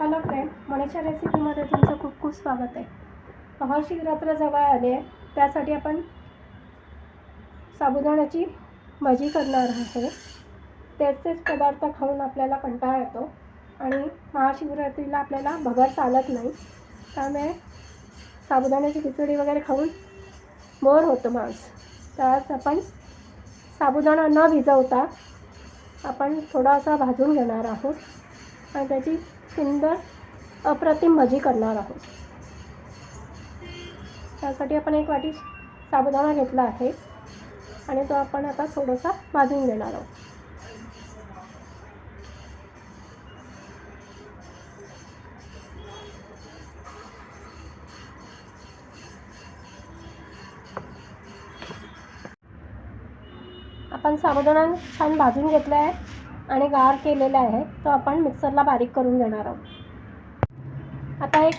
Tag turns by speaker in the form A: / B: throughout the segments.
A: Hello friend Manisha रेसिपीमध्ये तुमचं खूप खूप स्वागत आहे. महाशिवरात्र जवळ आले आहे त्यासाठी आपण साबुदाण्याची भजी करणार आहे. तेच तेच पदार्थ खाऊन आपल्याला कंटाळा येतो आणि महाशिवरात्रीला आपल्याला भगर चालत नाही. त्यामुळे साबुदाण्याची खिचडी वगैरे खाऊन बोर होतो माणूस. त्यात आपण साबुदाणा न भिजवता आपण थोडासा भाजून घेणार आहोत. आणि त्याची सुंदर अप्रतिम भजी करणार आहोत. त्यासाठी आपण एक वाटी साबुदाणा घेतला आहे आणि तो आपण आता थोडासा भाजून घेणार आहोत. आपण साबुदाणा छान भाजून घेतला आहे. आणि गार केलेला आहे तो आपण मिक्सरला बारीक करून घेणार आहोत. आता एक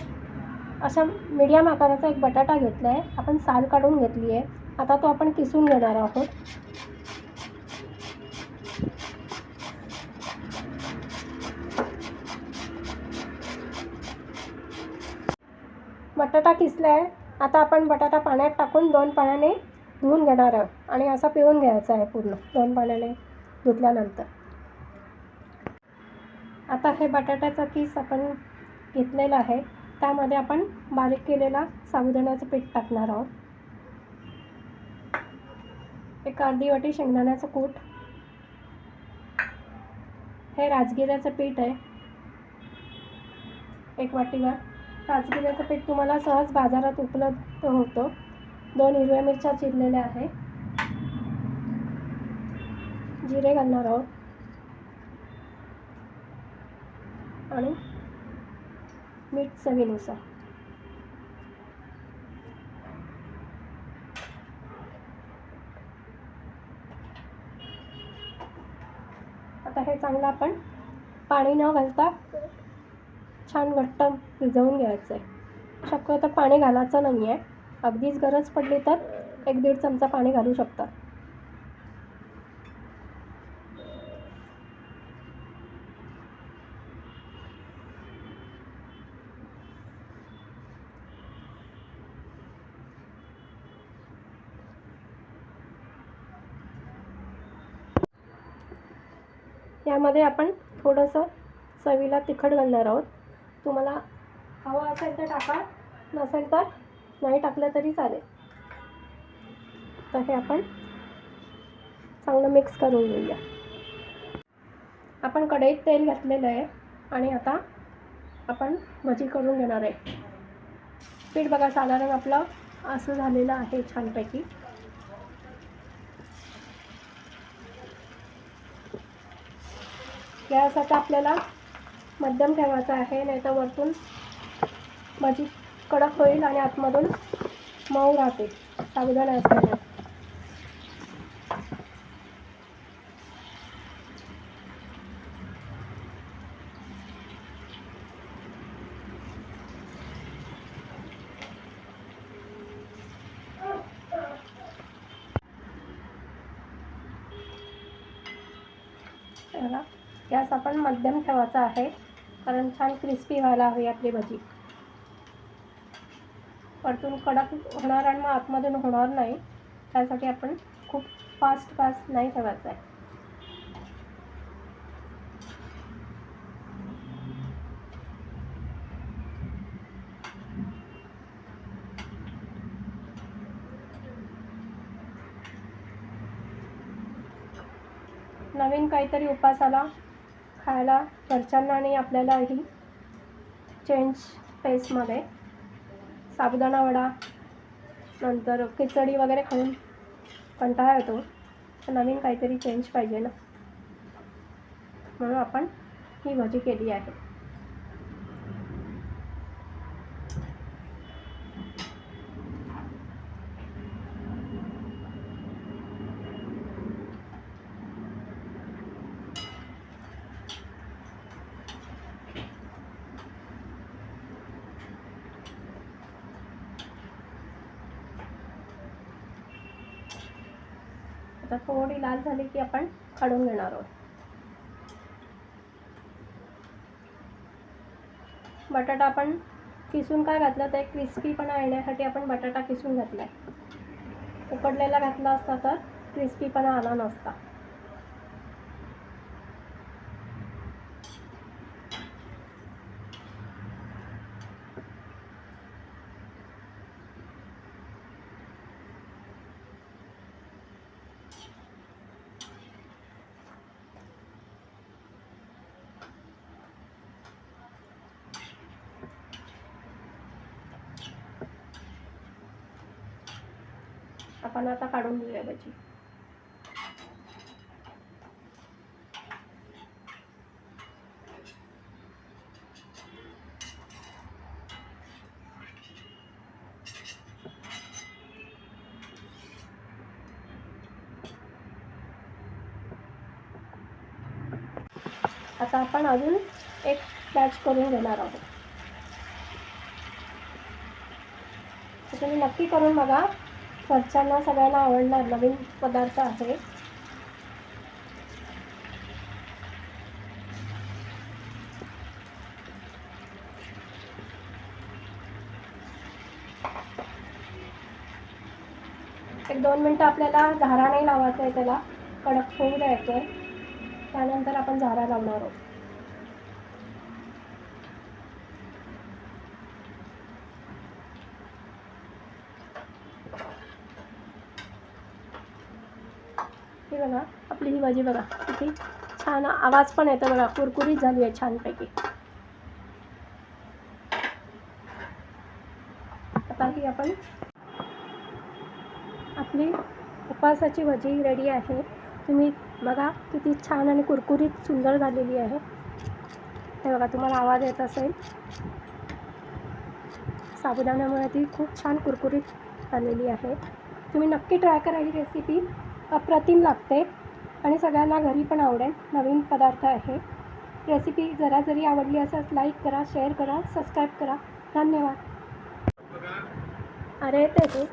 A: अशा मीडियम आकाराचा एक बटाटा घेतला आहे आपण साल काढून घेतली आहे. आता तो आपण किसून घेणार आहोत. बटाटा किसला आहे आता आपण बटाटा पाण्यात टाकून दोन पाण्याने धुवून घेणार आहोत. आणि असा पिळून घ्यायचा आहे पूर्ण दोन पाण्याने धुतल्यानंतर. आता हे बटाट्याचा किस आपण घेतलेला आहे त्यामध्ये आपण बारीक केलेला साबुदाण्याचं पीठ टाकणार आहोत. एक अर्धी वाटी शेंगदाण्याचं कूट. हे राजगिऱ्याचं पीठ आहे. एक वाटीवर. राजगिऱ्याचं पीठ तुम्हाला सहज बाजारात उपलब्ध होतं. दोन हिरव्या मिरच्या चिरलेल्या आहे. जिरे घालणार आहोत. आणि मीठ चवीनुसार. आता हे चांगलं आपण पाणी न घालता छान घट्ट भिजवून घ्यायचं आहे शक्यतो पाणी घालायचं नाही आहे अगदीच गरज पडली तर एक दीड चमचा पाणी घालू शकतात यामध्ये आपण थोडंसं चवीला तिखट घालणार आहोत. तुम्हाला हवं असेल तर टाका नसेल तर नाही टाकलं तरी चालेल. तर हे आपण चांगलं मिक्स करून घेऊया. आपण कढईत तेल घातलेलं आहे आणि आता आपण भजी करून घेणार आहे. पीठ बघा साधारण आपलं असं झालेलं आहे छानपैकी. गॅस आपल्याला मध्यम ठेवायचा आहे नाही तर वरतून भाजी कडक होईल आणि आतमधून मऊ राहते. साबुदाणा असल्याने त्याला गॅस आपण मध्यम ठेवायचा आहे. कारण छान क्रिस्पी व्हायला हवी आपली भजी. परतून कडक होणार आणि मग आतमधून होणार नाही. त्यासाठी आपण खूप फास्ट फास्ट नाही ठेवायचं आहे. नवीन काहीतरी उपासाला खायला घरच्यांना आणि आपल्यालाही चेंज टेस्टमध्ये साबुदाणा वडा नंतर खिचडी वगैरे खाऊन कंटाळा येतो. तर नवीन काहीतरी चेंज पाहिजे ना. म्हणून आपण ही भजी केली आहे. आता थोडी लाल झाली की आपण काढून घेणार आहोत. बटाटा आपण किसून काय घातला? तर क्रिस्पीपणा येण्यासाठी आपण बटाटा किसून घातला आहे उकडलेला घातला असता तर क्रिस्पीपणा आला नसता. आपण आता काढून घेऊया भाजी. आता आपण अजून एक बॅच करून घेणार आहोत. तुम्ही नक्की करून बघा घरच्यांना सगळ्यांना आवडणार नवीन पदार्थ आहे. एक दोन मिनटं आपल्याला झारा नाही लावायचं आहे त्याला. कडक होऊ द्यायचं आहे त्यानंतर आपण झारा लावणार आहोत. हे बघा आपली ही भाजी बघा किती छान आवाज पण येतो बघा कुरकुरीत झाली आहे छानपैकी. आता ही आपण. आपली उपवासाची भजी रेडी आहे. तुम्ही बघा किती छान आणि कुरकुरीत सुंदर झालेली आहे. हे बघा तुम्हाला आवाज येत असेल. साबुदाण्यामुळे ती खूप छान कुरकुरीत झालेली आहे. तुम्ही नक्की ट्राय करा ही रेसिपी अप्रतिम लागते आणि सगळ्यांना घरी पण आवडेल. नवीन पदार्थ आहे. रेसिपी जरा जरी आवडली असेल लाईक करा शेअर करा सबस्क्राईब करा. धन्यवाद. अरे ते तू